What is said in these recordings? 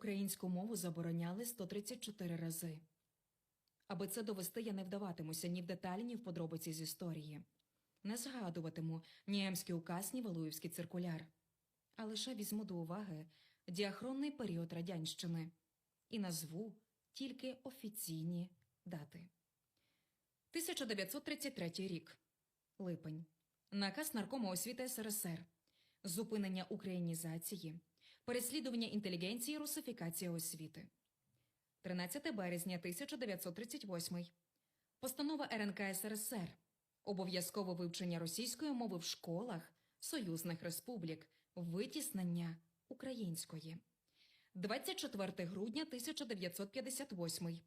українську мову забороняли 134 рази. Аби це довести, я не вдаватимуся ні в деталі, ні в подробиці з історії. Не згадуватиму ні Емський указ, ні Валуївський циркуляр, а лише візьму до уваги діахронний період радянщини і назву тільки офіційні дати. 1933 рік. Липень. Наказ Наркому освіти СРСР. Зупинення українізації. Переслідування інтелігенції, русифікація освіти. 13 березня 1938. Постанова РНК СРСР. Обов'язкове вивчення російської мови в школах союзних республік. Витіснення української. 24 грудня 1958.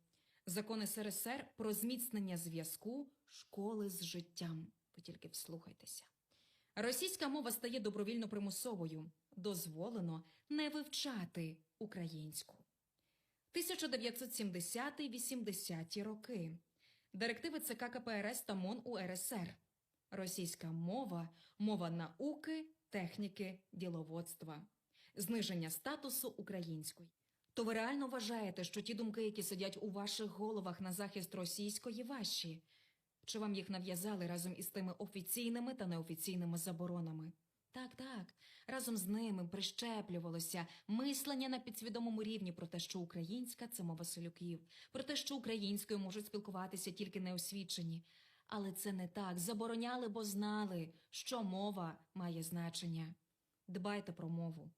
Закон СРСР про зміцнення зв'язку школи з життям. Ви тільки вслухайтеся. Російська мова стає добровільно примусовою. Дозволено не вивчати українську. 1970-80 роки. Директиви ЦК КПРС та МОН УРСР. Російська мова, мова науки, техніки, діловодства. Зниження статусу української. То ви реально вважаєте, що ті думки, які сидять у ваших головах на захист російської, ваші? Чи вам їх нав'язали разом із тими офіційними та неофіційними заборонами? Так, так, разом з ними прищеплювалося мислення на підсвідомому рівні про те, що українська це мова селюків, про те, що українською можуть спілкуватися тільки неосвічені. Але це не так. Забороняли, бо знали, що мова має значення. Дбайте про мову.